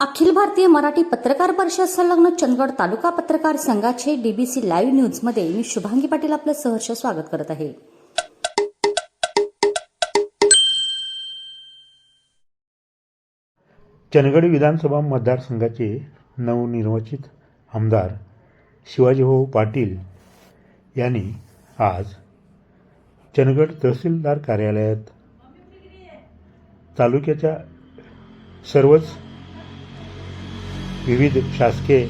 अखिल भारतीय मराठी पत्रकार परिषद संलग्न चंदगड तालुका पत्रकार संघाचे डीबीसी लाईव्ह न्यूजमध्ये मी शुभांगी पाटील आपलं सहर्ष स्वागत करत आहे. चंदगड विधानसभा मतदारसंघाचे नवनिर्वाचित आमदार शिवाजीभाऊ पाटील यांनी आज चंदगड तहसीलदार कार्यालयात तालुक्याच्या सर्वच विविध शासकीय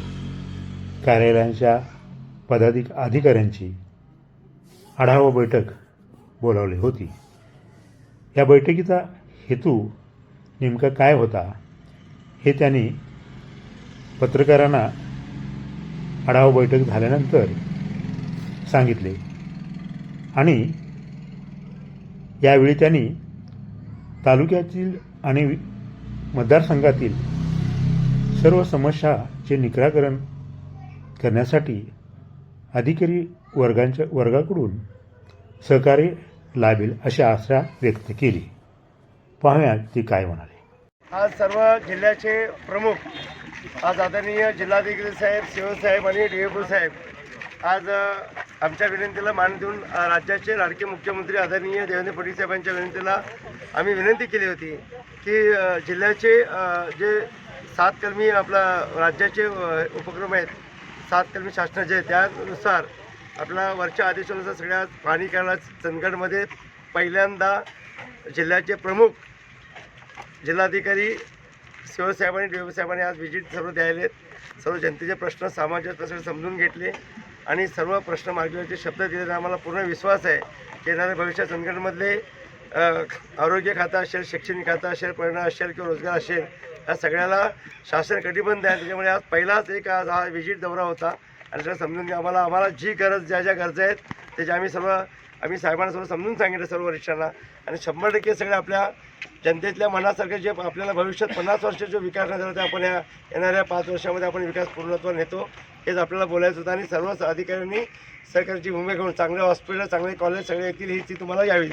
कार्यालयांच्या पदाधिक अधिकाऱ्यांची आढावा बैठक बोलावली होती. या बैठकीचा हेतू नेमका काय होता हे त्यांनी पत्रकारांना आढावा बैठक झाल्यानंतर सांगितले आणि यावेळी त्यांनी तालुक्यातील आणि मतदारसंघातील सर्व समस्याचे निराकरण करण्यासाठी अधिकारी वर्गांच्या वर्गाकडून सहकार्य लाभेल अशी आशा व्यक्त केली. पाहूयात ती काय म्हणाले. आज सर्व जिल्ह्याचे प्रमुख आज आदरणीय जिल्हाधिकारी साहेब शिवसाहेब आणि डी एफ साहेब आज आमच्या विनंतीला मान देऊन राज्याचे लाडके मुख्यमंत्री आदरणीय देवेंद्र फडणवीस साहेबांच्या विनंतीला आम्ही विनंती केली होती की जिल्ह्याचे जे सात कलमी आपला राज्याचे उपक्रम आहेत. सात कलमी शासनाचे त्यानुसार आपला वरच्या आदेशानुसार सगळ्या पाणी करायला चंदगडमध्ये पहिल्यांदा जिल्ह्याचे प्रमुख जिल्हाधिकारी शिवसाहेबांनी डी साहेबांनी आज व्हिजिट सर्व द्यायले सर्व जनतेचे प्रश्न सामाजिक प्रश्न समजून घेतले आणि सर्व प्रश्न मार्गदर्शनाचे शब्द दिले आम्हाला पूर्ण विश्वास आहे की येणाऱ्या भविष्यात चंदगडमधले आरोग्य खातं असेल शैक्षणिक खातं असेल प्रेरणा असेल किंवा रोजगार असेल या सगळ्याला शासन कटिबंध आहे. त्याच्यामुळे आज पहिलाच एक आज हा व्हिजिट दौरा होता. आणि त्याला समजून घ्या आम्हाला आम्हाला जी गरज ज्या ज्या गरजा आहेत त्याच्या आम्ही सर्व आम्ही साहेबांना सर्व समजून सांगितलं सर्व वरिष्ठांना. आणि शंभर टक्के सगळे आपल्या जनतेतल्या मनासारखं जे आपल्याला भविष्यात पन्नास वर्ष जो विकास नाही झाला ते आपण या येणाऱ्या पाच वर्षामध्ये आपण विकास पूर्णत्वावर नेतो. हेच आपल्याला बोलायचं होतं. आणि सर्वच अधिकाऱ्यांनी सरकारची भूमिका घेऊन चांगले हॉस्पिटल चांगले कॉलेज सगळे येतील ही ती तुम्हाला यावी